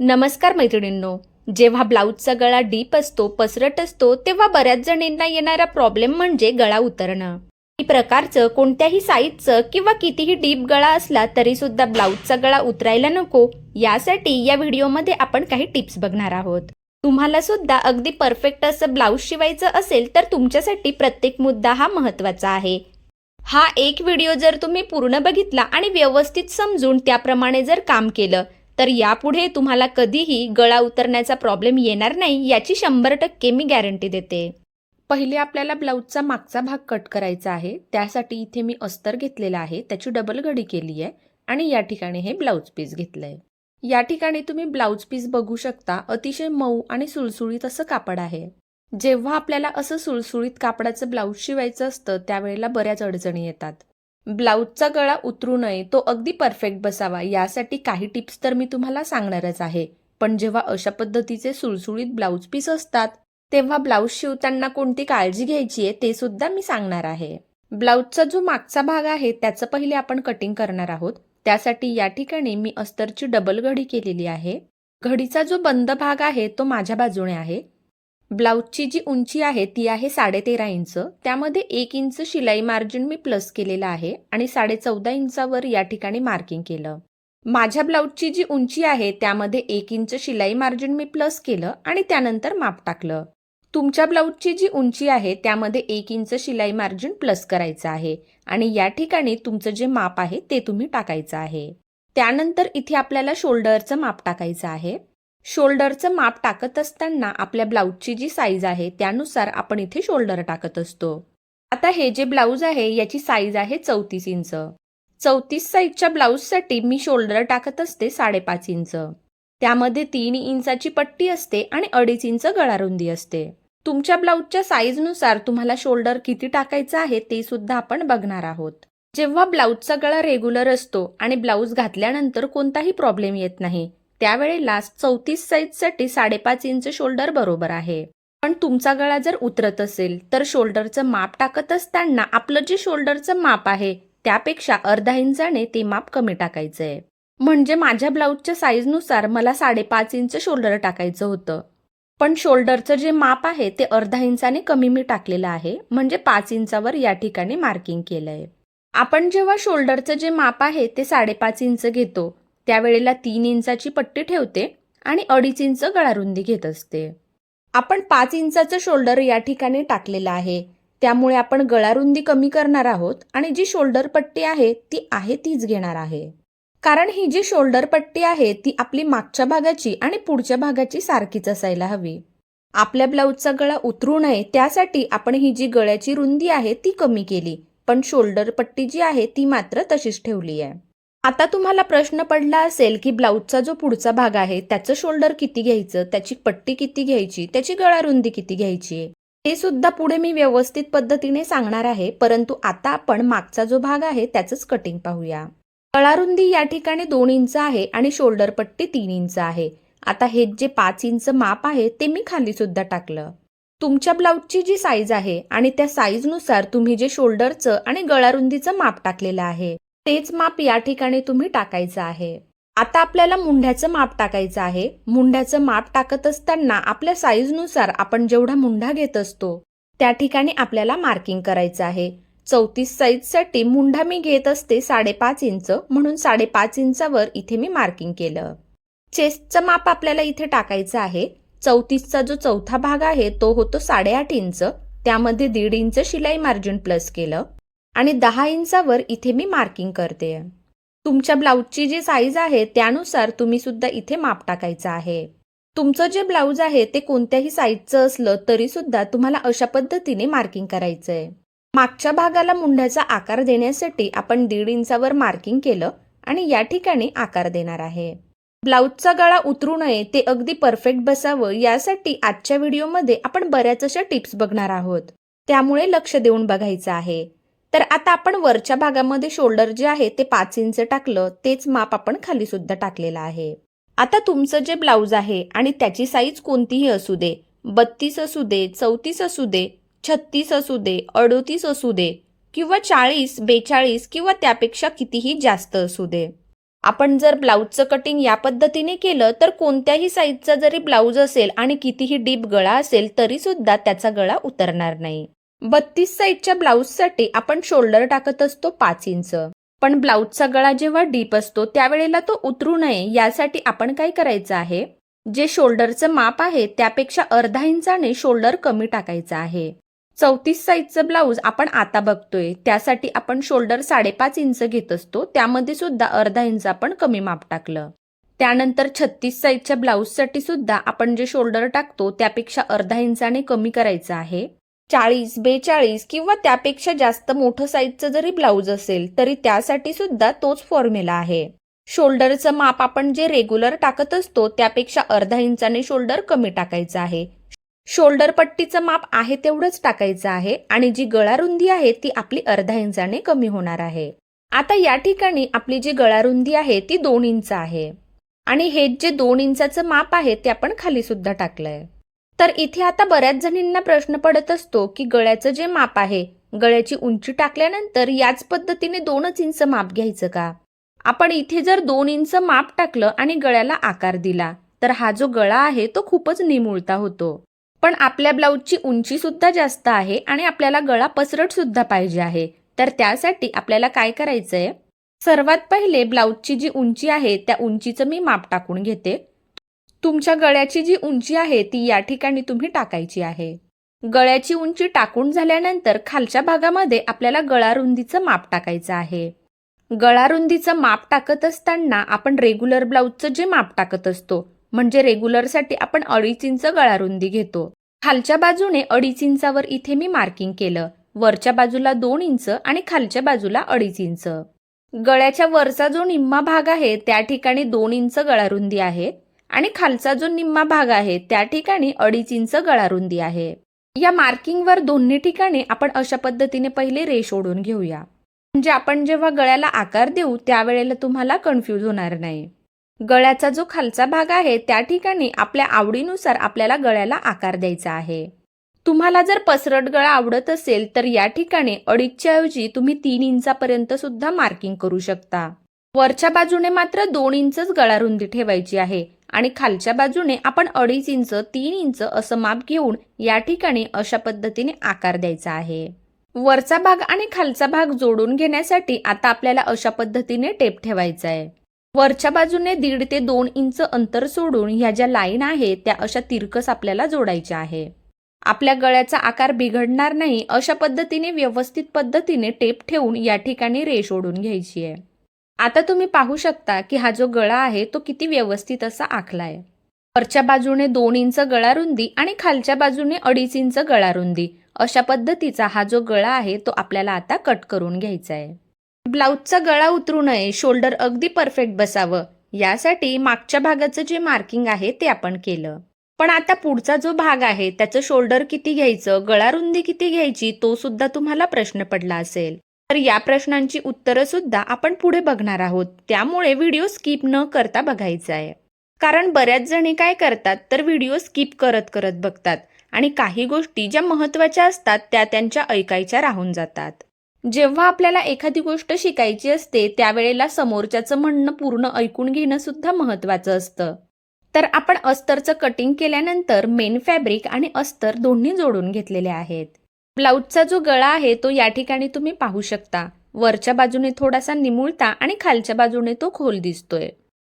नमस्कार मैत्रिणींनो. जेव्हा ब्लाऊजचा गळा डीप असतो पसरट असतो तेव्हा बऱ्याच जणींना येणारा प्रॉब्लेम म्हणजे गळा उतरणं. ही प्रकारचं कोणत्याही साईजचं किंवा कितीही डीप गळा असला तरी सुद्धा ब्लाऊजचा गळा उतरायला नको. यासाठी या व्हिडिओमध्ये आपण काही टिप्स बघणार आहोत. तुम्हाला सुद्धा अगदी परफेक्ट असं ब्लाऊज शिवायचं असेल तर तुमच्यासाठी प्रत्येक मुद्दा हा महत्त्वाचा आहे. हा एक व्हिडिओ जर तुम्ही पूर्ण बघितला आणि व्यवस्थित समजून त्याप्रमाणे जर काम केलं तर यापुढे तुम्हाला कधीही गळा उतरण्याचा प्रॉब्लेम येणार नाही याची शंभर टक्के मी गॅरंटी देते. पहिले आपल्याला ब्लाऊजचा मागचा भाग कट करायचा आहे त्यासाठी इथे मी अस्तर घेतलेला आहे त्याची डबल घडी केली आहे आणि या ठिकाणी हे ब्लाऊज पीस घेतलं आहे या ठिकाणी तुम्ही ब्लाऊज पीस बघू शकता अतिशय मऊ आणि सुळसुळीत असं कापड आहे. जेव्हा आपल्याला असं सुळसुळीत कापडाचं ब्लाऊज शिवायचं असतं त्यावेळेला बऱ्याच अडचणी येतात. ब्लाऊजचा गळा उतरू नये तो अगदी परफेक्ट बसावा यासाठी काही टिप्स तर मी तुम्हाला सांगणारच आहे. पण जेव्हा अशा पद्धतीचे सुळसुळीत ब्लाऊज पीस असतात तेव्हा ब्लाऊज शिवताना कोणती काळजी घ्यायची आहे ते सुद्धा मी सांगणार आहे. ब्लाऊजचा जो मागचा भाग आहे त्याचं पहिले आपण कटिंग करणार आहोत. त्यासाठी या ठिकाणी मी अस्तरची डबल घडी केलेली आहे. घडीचा जो बंद भाग आहे तो माझ्या बाजूने आहे. ब्लाऊजची जी उंची आहे ती आहे साडेतेरा इंच. त्यामध्ये एक इंच शिलाई मार्जिन मी प्लस केलेलं आहे आणि साडे चौदा इंचावर या ठिकाणी मार्किंग केलं. माझ्या ब्लाऊजची जी उंची आहे त्यामध्ये एक इंच शिलाई मार्जिन मी प्लस केलं आणि त्यानंतर माप टाकलं. तुमच्या ब्लाऊजची जी उंची आहे त्यामध्ये एक इंच शिलाई मार्जिन प्लस करायचं आहे आणि या ठिकाणी तुमचं जे माप आहे ते तुम्ही टाकायचं आहे. त्यानंतर इथे आपल्याला शोल्डरचं माप टाकायचं आहे. शोल्डरचं माप टाकत असताना आपल्या ब्लाऊजची जी साईज आहे त्यानुसार आपण इथे शोल्डर टाकत असतो. आता हे जे ब्लाऊज आहे याची साईज आहे चौतीस इंच. चौतीस साईजच्या ब्लाऊजसाठी मी शोल्डर टाकत असते साडेपाच इंच. त्यामध्ये तीन इंचाची पट्टी असते आणि अडीच इंच गळारुंदी असते. तुमच्या ब्लाऊजच्या साईजनुसार तुम्हाला शोल्डर किती टाकायचं आहे ते सुद्धा आपण बघणार आहोत. जेव्हा ब्लाऊजचा गळा रेग्युलर असतो आणि ब्लाऊज घातल्यानंतर कोणताही प्रॉब्लेम येत नाही त्यावेळेला चौतीस साईजसाठी साडेपाच इंच शोल्डर बरोबर आहे. पण तुमचा गळा जर उतरत असेल तर शोल्डरचं माप टाकत असताना आपलं जे शोल्डरचं माप आहे त्यापेक्षा अर्धा इंचाने ते माप कमी टाकायचं आहे म्हणजे माझ्या ब्लाऊजच्या साईजनुसार मला साडेपाच इंच शोल्डर टाकायचं होतं. पण शोल्डरचं जे माप आहे ते अर्धा इंचाने कमी मी टाकलेलं आहे म्हणजे पाच इंचावर या ठिकाणी मार्किंग केलंय. आपण जेव्हा शोल्डरचं जे माप आहे ते साडेपाच इंच घेतो त्यावेळेला तीन इंचाची पट्टी ठेवते आणि अडीच इंच गळारुंदी घेत असते. आपण पाच इंचाचं शोल्डर या ठिकाणी टाकलेलं आहे. त्यामुळे आपण गळारुंदी कमी करणार आहोत आणि जी शोल्डर पट्टी आहे ती आहे तीच घेणार आहे. कारण ही जी शोल्डर पट्टी आहे ती आपली मागच्या भागाची आणि पुढच्या भागाची सारखीच असायला हवी. आपल्या ब्लाऊजचा गळा उतरू नये त्यासाठी आपण ही जी गळ्याची रुंदी आहे ती कमी केली. पण शोल्डर पट्टी जी आहे ती मात्र तशीच ठेवली आहे. आता तुम्हाला प्रश्न पडला असेल की ब्लाऊजचा जो पुढचा भाग आहे त्याचं शोल्डर किती घ्यायचं त्याची पट्टी किती घ्यायची त्याची गळारुंदी किती घ्यायची ते सुद्धा पुढे मी व्यवस्थित पद्धतीने सांगणार आहे. परंतु आता आपण मागचा जो भाग आहे त्याचंच कटिंग पाहूया. गळारुंदी या ठिकाणी दोन इंच आहे आणि शोल्डर पट्टी तीन इंच आहे. आता हे जे पाच इंच माप आहे ते मी खाली सुद्धा टाकलं. तुमच्या ब्लाऊजची जी साईज आहे आणि त्या साईजनुसार तुम्ही जे शोल्डरचं आणि गळारुंदीचं माप टाकलेलं आहे तेच माप या ठिकाणी तुम्ही टाकायचं आहे. आता आपल्याला मुंढ्याचं माप टाकायचं आहे. मुंढ्याचं माप टाकत असताना आपल्या साईजनुसार आपण जेवढा मुंढा घेत असतो त्या ठिकाणी आपल्याला मार्किंग करायचं आहे. चौतीस साईजसाठी मुंढा मी घेत असते साडेपाच इंच म्हणून साडेपाच इंचावर इथे मी मार्किंग केलं. चेस्टचं माप आपल्याला इथे टाकायचं आहे. चौतीसचा जो चौथा भाग आहे तो होतो साडेआठ इंच. त्यामध्ये दीड इंच शिलाई मार्जिन प्लस केलं. आणि दहा इंचावर इथे मी मार्किंग करते. तुमच्या ब्लाऊजची जी साईज आहे त्यानुसार तुम्ही सुद्धा इथे माप टाकायचं आहे. तुमचं जे ब्लाऊज आहे ते कोणत्याही साईजचं असलं तरी सुद्धा तुम्हाला अशा पद्धतीने मार्किंग करायचं आहे मागच्या भागाला मुंढ्याचा आकार देण्यासाठी आपण दीड इंचावर मार्किंग केलं आणि या ठिकाणी आकार देणार आहे. ब्लाऊजचा गळा उतरू नये ते अगदी परफेक्ट बसावं यासाठी आजच्या व्हिडिओमध्ये आपण बऱ्याच अशा टिप्स बघणार आहोत. त्यामुळे लक्ष देऊन बघायचं आहे. तर आता आपण वरच्या भागामध्ये शोल्डर जे आहे ते पाच इंच टाकलं तेच माप आपण खाली सुद्धा टाकलेलं आहे. आता तुमचं जे ब्लाऊज आहे आणि त्याची साईज कोणतीही असू दे बत्तीस असू दे चौतीस असू दे छत्तीस असू दे अडोतीस असू दे किंवा चाळीस बेचाळीस किंवा त्यापेक्षा कितीही जास्त असू दे. आपण जर ब्लाऊजचं कटिंग या पद्धतीने केलं तर कोणत्याही साईजचा जरी ब्लाऊज असेल आणि कितीही डीप गळा असेल तरी सुद्धा त्याचा गळा उतरणार नाही. बत्तीस साईजच्या ब्लाऊजसाठी आपण शोल्डर टाकत असतो पाच इंच. पण ब्लाऊजचा गळा जेव्हा डीप असतो त्यावेळेला तो उतरू नये यासाठी आपण काय करायचं आहे? जे शोल्डरचं माप आहे त्यापेक्षा अर्धा इंचाने शोल्डर कमी टाकायचं आहे. चौतीस साईजचं ब्लाऊज आपण आता बघतोय त्यासाठी आपण शोल्डर साडेपाच इंच घेत असतो त्यामध्ये सुद्धा अर्धा इंच आपण कमी माप टाकलं. त्यानंतर छत्तीस साईजच्या ब्लाऊजसाठी सुद्धा आपण जे शोल्डर टाकतो त्यापेक्षा अर्धा इंचाने कमी करायचं आहे. चाळीस बेचाळीस किंवा त्यापेक्षा जास्त मोठं साईजचं जरी ब्लाऊज असेल तरी त्यासाठी सुद्धा तोच फॉर्म्युला आहे. शोल्डरचं माप आपण जे रेग्युलर टाकत असतो त्यापेक्षा अर्धा इंचाने शोल्डर कमी टाकायचं आहे. शोल्डर पट्टीचं माप आहे तेवढंच टाकायचं आहे आणि जी गळा रुंदी आहे ती आपली अर्धा इंचाने कमी होणार आहे. आता या ठिकाणी आपली जी गळा रुंदी आहे ती दोन इंच आहे. आणि हे जे दोन इंचाचं माप आहे ते आपण खाली सुद्धा टाकलंय. तर इथे आता बऱ्याच जणींना प्रश्न पडत असतो की गळ्याचं जे माप आहे गळ्याची उंची टाकल्यानंतर याच पद्धतीने दोनच इंच माप घ्यायचं का? आपण इथे जर दोन इंच माप टाकलं आणि गळ्याला आकार दिला तर हा जो गळा आहे तो खूपच निमुळता होतो. पण आपल्या ब्लाऊजची उंची सुद्धा जास्त आहे आणि आपल्याला गळा पसरट सुद्धा पाहिजे आहे. तर त्यासाठी आपल्याला काय करायचंय? सर्वात पहिले ब्लाऊजची जी उंची आहे त्या उंचीचं मी माप टाकून घेते. तुमच्या गळ्याची जी उंची आहे ती या ठिकाणी तुम्ही टाकायची आहे. गळ्याची उंची टाकून झाल्यानंतर खालच्या भागामध्ये आपल्याला गळा रुंदीचं माप टाकायचं आहे. गळा रुंदीचं माप टाकत असताना आपण रेग्युलर ब्लाऊजचं जे माप टाकत असतो म्हणजे रेग्युलरसाठी आपण अडीच इंच गळा रुंदी घेतो. खालच्या बाजूने अडीच इंचावर इथे मी मार्किंग केलं. वरच्या बाजूला दोन इंच आणि खालच्या बाजूला अडीच इंच. गळ्याच्या वरचा जो निम्मा भाग आहे त्या ठिकाणी दोन इंच गळा रुंदी आहे. आणि खालचा जो निम्मा भाग आहे त्या ठिकाणी अडीच इंच गळा रुंदी आहे. या मार्किंगवर दोन्ही ठिकाणी आपण अशा पद्धतीने पहिले रेष ओढून घेऊया. म्हणजे आपण जेव्हा गळ्याला आकार देऊ त्यावेळेला तुम्हाला कन्फ्यूज होणार नाही. गळ्याचा जो खालचा भाग आहे त्या ठिकाणी आपल्या आवडीनुसार आपल्याला गळ्याला आकार द्यायचा आहे. तुम्हाला जर पसरट गळा आवडत असेल तर या ठिकाणी अडीचच्या ऐवजी तुम्ही तीन इंचापर्यंत सुद्धा मार्किंग करू शकता. वरच्या बाजूने मात्र दोन इंचच गळा रुंदी ठेवायची आहे. आणि खालच्या बाजूने आपण अडीच इंच तीन इंच असं माप घेऊन या ठिकाणी अशा पद्धतीने आकार द्यायचा आहे. वरचा भाग आणि खालचा भाग जोडून घेण्यासाठी आता आपल्याला अशा पद्धतीने टेप ठेवायचा आहे. वरच्या बाजूने दीड ते दोन इंच अंतर सोडून ह्या ज्या लाईन आहे त्या अशा तिरकस आपल्याला जोडायच्या आहे. आपल्या गळ्याचा आकार बिघडणार नाही अशा पद्धतीने व्यवस्थित पद्धतीने टेप ठेवून या ठिकाणी रेष ओढून घ्यायची आहे. आता तुम्ही पाहू शकता की हा जो गळा आहे तो किती व्यवस्थित असा आखला आहे. वरच्या बाजूने दोन इंच गळा रुंदी आणि खालच्या बाजूने अडीच इंच गळा रुंदी अशा पद्धतीचा हा जो गळा आहे तो आपल्याला आता कट करून घ्यायचा आहे. ब्लाऊजचा गळा उतरू नये शोल्डर अगदी परफेक्ट बसावं. यासाठी मागच्या भागाचं जे मार्किंग आहे ते आपण केलं. पण आता पुढचा जो भाग आहे त्याचं शोल्डर किती घ्यायचं गळा रुंदी किती घ्यायची तो सुद्धा तुम्हाला प्रश्न पडला असेल. तर या प्रश्नांची उत्तरं सुद्धा आपण पुढे बघणार आहोत. त्यामुळे व्हिडिओ स्किप न करता बघायचा आहे. कारण बऱ्याच जणी काय करतात तर व्हिडिओ स्किप करत करत बघतात. आणि काही गोष्टी ज्या महत्त्वाच्या असतात त्या त्यांच्या ऐकायच्या राहून जातात. जेव्हा आपल्याला एखादी गोष्ट शिकायची असते त्यावेळेला समोरच्याचं म्हणणं पूर्ण ऐकून घेणं सुद्धा महत्त्वाचं असतं. तर आपण अस्तरचं कटिंग केल्यानंतर मेन फॅब्रिक आणि अस्तर दोन्ही जोडून घेतलेले आहेत. ब्लाऊजचा जो गळा आहे तो या ठिकाणी तुम्ही पाहू शकता. वरच्या बाजूने थोडासा निमुळता आणि खालच्या बाजूने तो खोल दिसतोय.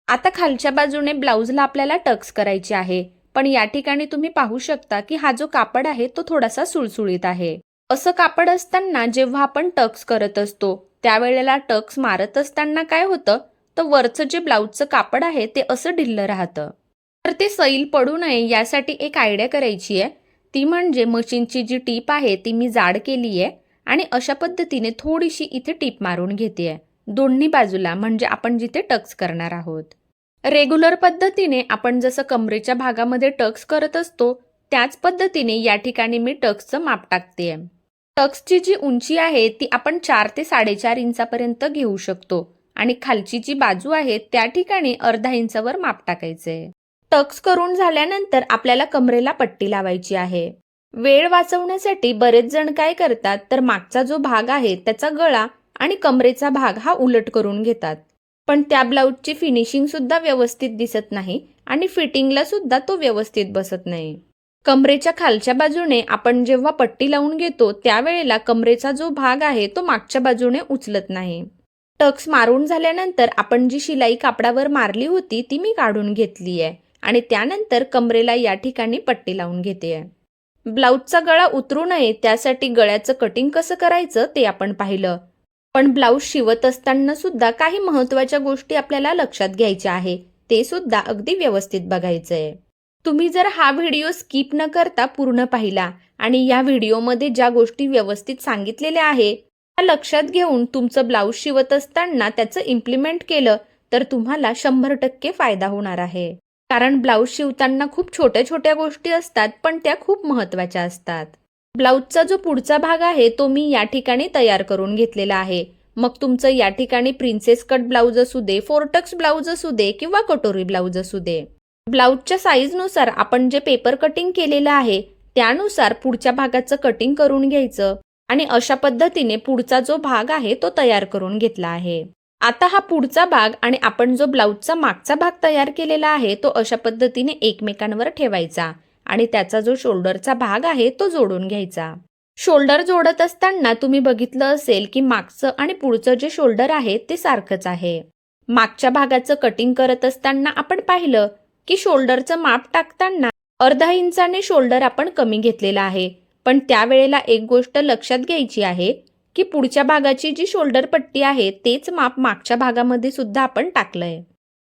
आता खालच्या बाजूने ब्लाऊजला आपल्याला टक्स करायची आहे. पण या ठिकाणी तुम्ही पाहू शकता की हा जो कापड आहे तो थोडासा सुळसुळीत आहे. असं कापड असताना जेव्हा आपण टक्स करत असतो त्यावेळेला टक्स मारत असताना काय होतं? तर वरचं जे ब्लाऊजचं कापड आहे ते असं ढिल्लं राहतं. तर ते सैल पडू नये यासाठी एक आयडिया करायची आहे. ती म्हणजे मशीनची जी टीप आहे ती मी जाड केली आहे आणि अशा पद्धतीने थोडीशी इथे टीप मारून घेते आहे दोन्ही बाजूला म्हणजे आपण जिथे टक्स करणार आहोत. रेग्युलर पद्धतीने आपण जसं कमरेच्या भागामध्ये टक्स करत असतो त्याच पद्धतीने या ठिकाणी मी टक्सचं माप टाकते टक्सची जी उंची आहे ती आपण चार ते साडेचार इंचापर्यंत घेऊ शकतो आणि खालची जी बाजू आहे त्या ठिकाणी अर्धा इंचावर माप टाकायचंय. टक्स करून झाल्यानंतर आपल्याला कमरेला पट्टी लावायची आहे. वेळ वाचवण्यासाठी बरेच जण काय करतात तर मागचा जो भाग आहे त्याचा गळा आणि कमरेचा भाग हा उलट करून घेतात. पण त्या ब्लाऊजची फिनिशिंग सुद्धा व्यवस्थित दिसत नाही आणि फिटिंगला सुद्धा तो व्यवस्थित बसत नाही. कमरेच्या खालच्या बाजूने आपण जेव्हा पट्टी लावून घेतो त्यावेळेला कमरेचा जो भाग आहे तो मागच्या बाजूने उचलत नाही. टक्स मारून झाल्यानंतर आपण जी शिलाई कापडावर मारली होती ती मी काढून घेतली आहे आणि त्यानंतर कमरेला या ठिकाणी पट्टी लावून घेते. ब्लाऊजचा गळा उतरू नये त्यासाठी गळ्याचं कटिंग कसं करायचं ते आपण पाहिलं. पण ब्लाऊज शिवत असताना सुद्धा काही महत्त्वाच्या गोष्टी आपल्याला लक्षात घ्यायच्या आहे ते सुद्धा अगदी व्यवस्थित बघायचं आहे तुम्ही जर हा व्हिडिओ स्किप न करता पूर्ण पाहिला आणि या व्हिडिओमध्ये ज्या गोष्टी व्यवस्थित सांगितलेल्या आहे त्या लक्षात घेऊन तुमचं ब्लाऊज शिवत असताना त्याचं इम्प्लिमेंट केलं तर तुम्हाला शंभर टक्के फायदा होणार आहे. कारण ब्लाऊज शिवताना खूप छोट्या छोट्या गोष्टी असतात पण त्या खूप महत्त्वाच्या असतात. ब्लाऊजचा जो पुढचा भाग आहे तो मी या ठिकाणी तयार करून घेतलेला आहे. मग तुमचं या ठिकाणी प्रिन्सेस कट ब्लाऊज असू दे फोरटक्स ब्लाऊज असू दे किंवा कटोरी ब्लाऊज असू दे. ब्लाऊजच्या साईजनुसार आपण जे पेपर कटिंग केलेलं आहे त्यानुसार पुढच्या भागाचं कटिंग करून घ्यायचं आणि अशा पद्धतीने पुढचा जो भाग आहे तो तयार करून घेतला आहे. आता हा पुढचा भाग आणि आपण जो ब्लाऊजचा मागचा भाग तयार केलेला आहे तो अशा पद्धतीने एकमेकांवर ठेवायचा आणि त्याचा जो शोल्डरचा भाग आहे तो जोडून घ्यायचा. शोल्डर जोडत असताना तुम्ही बघितलं असेल की मागचं आणि पुढचं जे शोल्डर आहे ते सारखंच आहे. मागच्या भागाचं कटिंग करत असताना आपण पाहिलं की शोल्डरचं माप टाकताना अर्धा इंचाने शोल्डर आपण कमी घेतलेला आहे. पण त्यावेळेला एक गोष्ट लक्षात घ्यायची आहे की पुढच्या भागाची जी शोल्डर पट्टी आहे तेच माप मागच्या भागामध्ये सुद्धा आपण टाकलंय.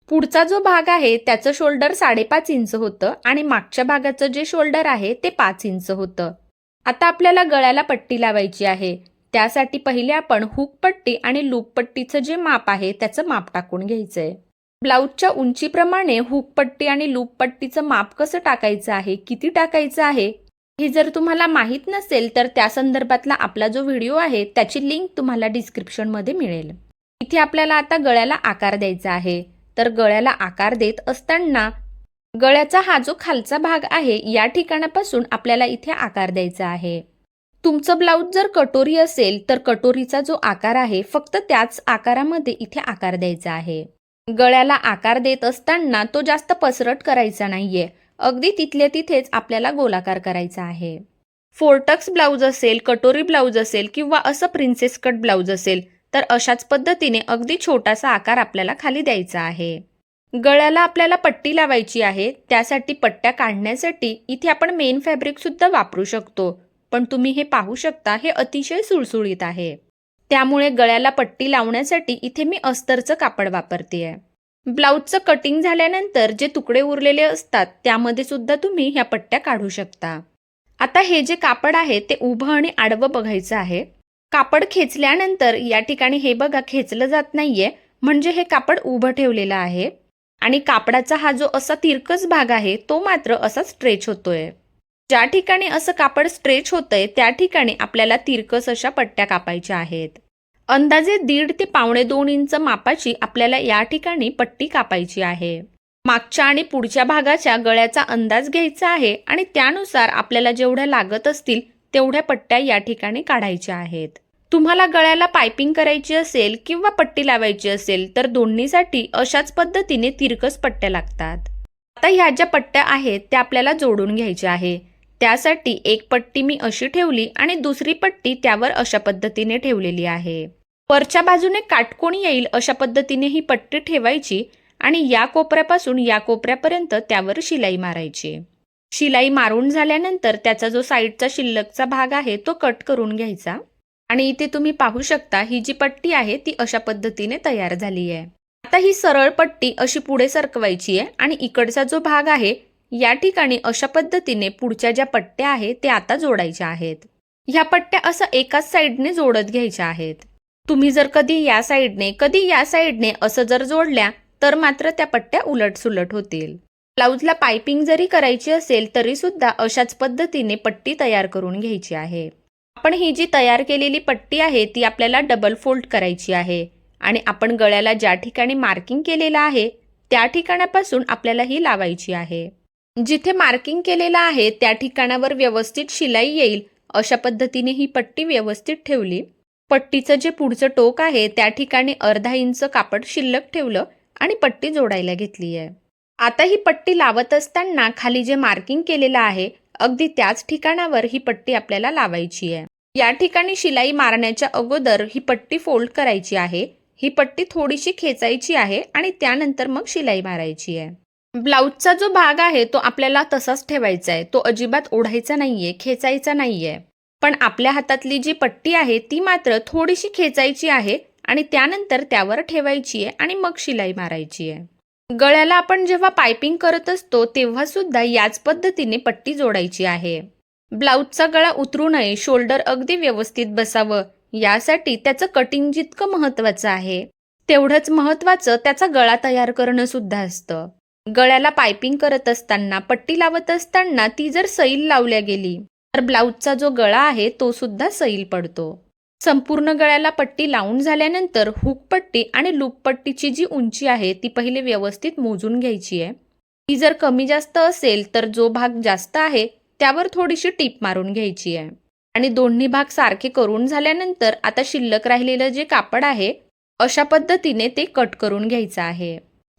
पुढचा जो भाग आहे त्याचं शोल्डर साडेपाच इंच होतं आणि मागच्या भागाचं जे शोल्डर आहे ते पाच इंच होतं. आता आपल्याला गळ्याला पट्टी लावायची आहे. त्यासाठी पहिले आपण हुक पट्टी आणि लूप पट्टीचं जे माप आहे त्याचं माप टाकून घ्यायचंय. ब्लाऊजच्या उंचीप्रमाणे हुक पट्टी आणि लूप पट्टीचं माप कसं टाकायचं आहे किती टाकायचं आहे हे जर तुम्हाला माहीत नसेल तर त्या संदर्भातला आपला जो व्हिडिओ आहे त्याची लिंक तुम्हाला डिस्क्रिप्शनमध्ये मिळेल. इथे आपल्याला आता गळ्याला आकार द्यायचा आहे. तर गळ्याला आकार देत असताना गळ्याचा हा जो खालचा भाग आहे या ठिकाणापासून आपल्याला इथे आकार द्यायचा आहे. तुमचं ब्लाऊज जर कटोरी असेल तर कटोरीचा जो आकार आहे फक्त त्याच आकारामध्ये इथे आकार द्यायचा आहे. गळ्याला आकार देत असताना तो जास्त पसरट करायचा नाहीये. अगदी तिथल्या तिथेच आपल्याला गोलाकार करायचा आहे. फोरटक्स ब्लाऊज असेल कटोरी ब्लाऊज असेल किंवा असं प्रिन्सेस कट ब्लाऊज असेल तर अशाच पद्धतीने अगदी छोटासा आकार आपल्याला खाली द्यायचा आहे. गळ्याला आपल्याला पट्टी लावायची आहे त्यासाठी पट्ट्या काढण्यासाठी इथे आपण मेन फॅब्रिक सुद्धा वापरू शकतो पण तुम्ही हे पाहू शकता हे अतिशय सुळसुळीत आहे. त्यामुळे गळ्याला पट्टी लावण्यासाठी इथे मी अस्तरचं कापड वापरते आहे ब्लाऊजचं कटिंग झाल्यानंतर जे तुकडे उरलेले असतात त्यामध्ये सुद्धा तुम्ही ह्या पट्ट्या काढू शकता. आता हे जे कापड आहे ते उभं आणि आडवं बघायचं आहे. कापड खेचल्यानंतर या ठिकाणी हे बघा खेचलं जात नाहीये. म्हणजे हे कापड उभं ठेवलेलं आहे. आणि कापडाचा हा जो असा तिरकस भाग आहे तो मात्र असा स्ट्रेच होतोय. ज्या ठिकाणी असं कापड स्ट्रेच होतंय त्या ठिकाणी आपल्याला तिरकस अशा पट्ट्या कापायच्या आहेत. अंदाजे दीड ते पावणे दोन इंच मापाची आपल्याला या ठिकाणी पट्टी कापायची आहे. मागच्या आणि पुढच्या भागाच्या गळ्याचा अंदाज घ्यायचा आहे आणि त्यानुसार आपल्याला जेवढ्या लागत असतील तेवढ्या पट्ट्या या ठिकाणी काढायच्या आहेत. तुम्हाला गळ्याला पायपिंग करायची असेल किंवा पट्टी लावायची असेल तर दोन्हीसाठी अशाच पद्धतीने तिरकस पट्ट्या लागतात. आता ह्या ज्या पट्ट्या आहेत त्या आपल्याला जोडून घ्यायच्या आहे. त्यासाठी एक पट्टी मी अशी ठेवली आणि दुसरी पट्टी त्यावर अशा पद्धतीने ठेवलेली आहे. वरच्या बाजूने काटकोणी येईल अशा पद्धतीने ही पट्टी ठेवायची आणि या कोपऱ्यापासून या कोपऱ्यापर्यंत त्यावर शिलाई मारायची. शिलाई मारून झाल्यानंतर त्याचा जो साईडचा शिल्लकचा भाग आहे तो कट करून घ्यायचा. आणि इथे तुम्ही पाहू शकता ही जी पट्टी आहे ती अशा पद्धतीने तयार झाली आहे. आता ही सरळ पट्टी अशी पुढे सरकवायची आहे आणि इकडचा जो भाग आहे या ठिकाणी अशा पद्धतीने पुढच्या ज्या पट्ट्या आहेत त्या आता जोडायच्या आहेत. ह्या पट्ट्या असं एकाच साईडने जोडत घ्यायच्या आहेत. तुम्ही जर कधी या साईडने कधी या साईडने असं जर जोडल्या तर मात्र त्या पट्ट्या उलट सुलट होतील. ब्लाऊजला पायपिंग जरी करायची असेल तरी सुद्धा अशाच पद्धतीने पट्टी तयार करून घ्यायची आहे. आपण ही जी तयार केलेली पट्टी आहे ती आपल्याला डबल फोल्ड करायची आहे. आणि आपण गळ्याला ज्या ठिकाणी मार्किंग केलेलं आहे त्या ठिकाणापासून आपल्याला ही लावायची आहे. जिथे मार्किंग केलेलं आहे त्या ठिकाणावर व्यवस्थित शिलाई येईल अशा पद्धतीने ही पट्टी व्यवस्थित ठेवली. पट्टीचं जे पुढचं टोक आहे त्या ठिकाणी अर्धा इंच कापड शिल्लक ठेवलं आणि पट्टी जोडायला घेतली आहे आता ही पट्टी लावत असताना खाली जे मार्किंग केलेलं आहे अगदी त्याच ठिकाणावर ही पट्टी आपल्याला लावायची आहे या ठिकाणी शिलाई मारण्याच्या अगोदर ही पट्टी फोल्ड करायची आहे ही पट्टी थोडीशी खेचायची आहे आणि त्यानंतर मग शिलाई मारायची आहे ब्लाऊजचा जो भाग आहे तो आपल्याला तसाच ठेवायचा आहे तो अजिबात ओढायचा नाहीये खेचायचा नाहीये. पण आपल्या हातातली जी पट्टी आहे ती मात्र थोडीशी खेचायची आहे आणि त्यानंतर त्यावर ठेवायची आहे आणि मग शिलाई मारायची आहे गळ्याला आपण जेव्हा पायपिंग करत असतो तेव्हा सुद्धा याच पद्धतीने पट्टी जोडायची आहे. ब्लाऊजचा गळा उतरू नये शोल्डर अगदी व्यवस्थित बसावं यासाठी त्याचं कटिंग जितकं महत्वाचं आहे तेवढंच महत्वाचं त्याचा गळा तयार करणं सुद्धा असतं. गळ्याला पायपिंग करत असताना पट्टी लावत असताना ती जर सैल लावल्या गेली तर ब्लाऊजचा जो गळा आहे तो सुद्धा सैल पडतो. संपूर्ण गळ्याला पट्टी लावून झाल्यानंतर हुक पट्टी आणि लूप पट्टीची जी उंची आहे ती पहिले व्यवस्थित मोजून घ्यायची आहे. ती जर कमी जास्त असेल तर जो भाग जास्त आहे त्यावर थोडीशी टीप मारून घ्यायची आहे. आणि दोन्ही भाग सारखे करून झाल्यानंतर आता शिल्लक राहिलेलं जे कापड आहे अशा पद्धतीने ते कट करून घ्यायचं आहे.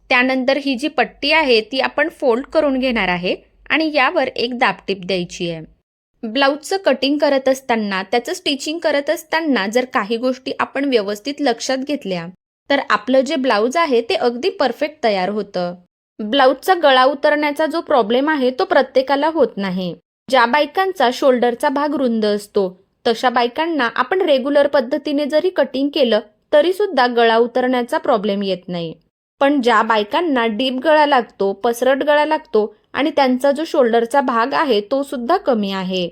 त्यानंतर ही जी पट्टी आहे ती आपण फोल्ड करून घेणार आहे आणि यावर एक दाबटीप द्यायची आहे. ब्लाऊजचं कटिंग करत असताना त्याचं स्टिचिंग करत असताना जर काही गोष्टी आपण व्यवस्थित लक्षात घेतल्या तर आपलं जे ब्लाऊज आहे ते अगदी परफेक्ट तयार होतं. ब्लाऊजचा गळा उतरण्याचा जो प्रॉब्लेम आहे तो प्रत्येकाला होत नाही. ज्या बायकांचा शोल्डरचा भाग रुंद असतो तशा बायकांना आपण रेग्युलर पद्धतीने जरी कटिंग केलं तरी सुद्धा गळा उतरण्याचा प्रॉब्लेम येत नाही. पण ज्या बायकांना डीप गळा लागतो पसरट गळा लागतो आणि त्यांचा जो शोल्डरचा भाग आहे तो सुद्धा कमी आहे.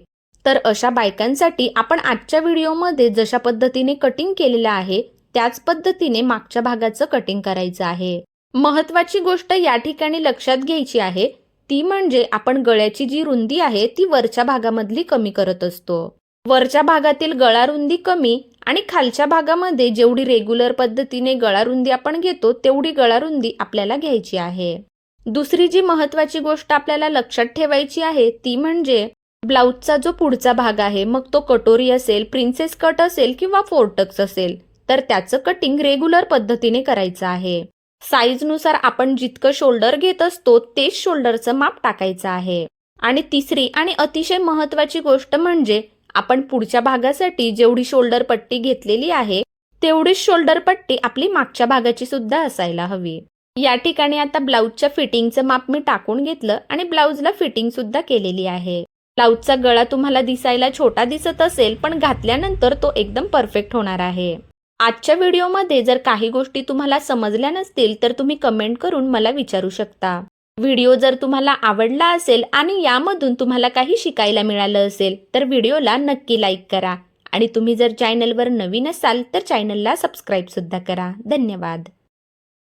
तर अशा बायकांसाठी आपण आजच्या व्हिडिओमध्ये जशा पद्धतीने कटिंग केलेलं आहे त्याच पद्धतीने मागच्या भागाचं कटिंग करायचं आहे. महत्वाची गोष्ट या ठिकाणी लक्षात घ्यायची आहे ती म्हणजे आपण गळ्याची जी रुंदी आहे ती वरच्या भागामधली कमी करत असतो. वरच्या भागातील गळा रुंदी कमी आणि खालच्या भागामध्ये जेवढी रेग्युलर पद्धतीने गळारुंदी आपण घेतो तेवढी गळारुंदी आपल्याला घ्यायची आहे. दुसरी जी महत्वाची गोष्ट आपल्याला लक्षात ठेवायची आहे ती म्हणजे ब्लाऊजचा जो पुढचा भाग आहे मग तो कटोरी असेल प्रिन्सेस कट असेल किंवा फोरटक्स असेल तर त्याचं कटिंग रेग्युलर पद्धतीने करायचं आहे. साईजनुसार आपण जितकं शोल्डर घेत असतो तेच शोल्डरचं माप टाकायचं आहे. आणि तिसरी आणि अतिशय महत्वाची गोष्ट म्हणजे आपण पुढच्या भागासाठी जेवढी शोल्डर पट्टी घेतलेली आहे तेवढीच शोल्डर पट्टी आपली मागच्या भागाची सुद्धा असायला हवी. या ठिकाणी आता ब्लाऊजच्या फिटिंगचं माप मी टाकून घेतलं आणि ब्लाऊजला फिटिंग सुद्धा केलेली आहे. ब्लाऊजचा गळा तुम्हाला दिसायला छोटा दिसत असेल पण घातल्यानंतर तो एकदम परफेक्ट होणार आहे. आजच्या व्हिडिओमध्ये जर काही गोष्टी तुम्हाला समजल्या नसतील तर तुम्ही कमेंट करून मला विचारू शकता. व्हिडिओ जर तुम्हाला आवडला असेल आणि यामधून तुम्हाला काही शिकायला मिळालं असेल तर व्हिडिओला नक्की लाईक करा. आणि तुम्ही जर चॅनलवर नवीन असाल तर चॅनलला सबस्क्राईब सुद्धा करा. धन्यवाद.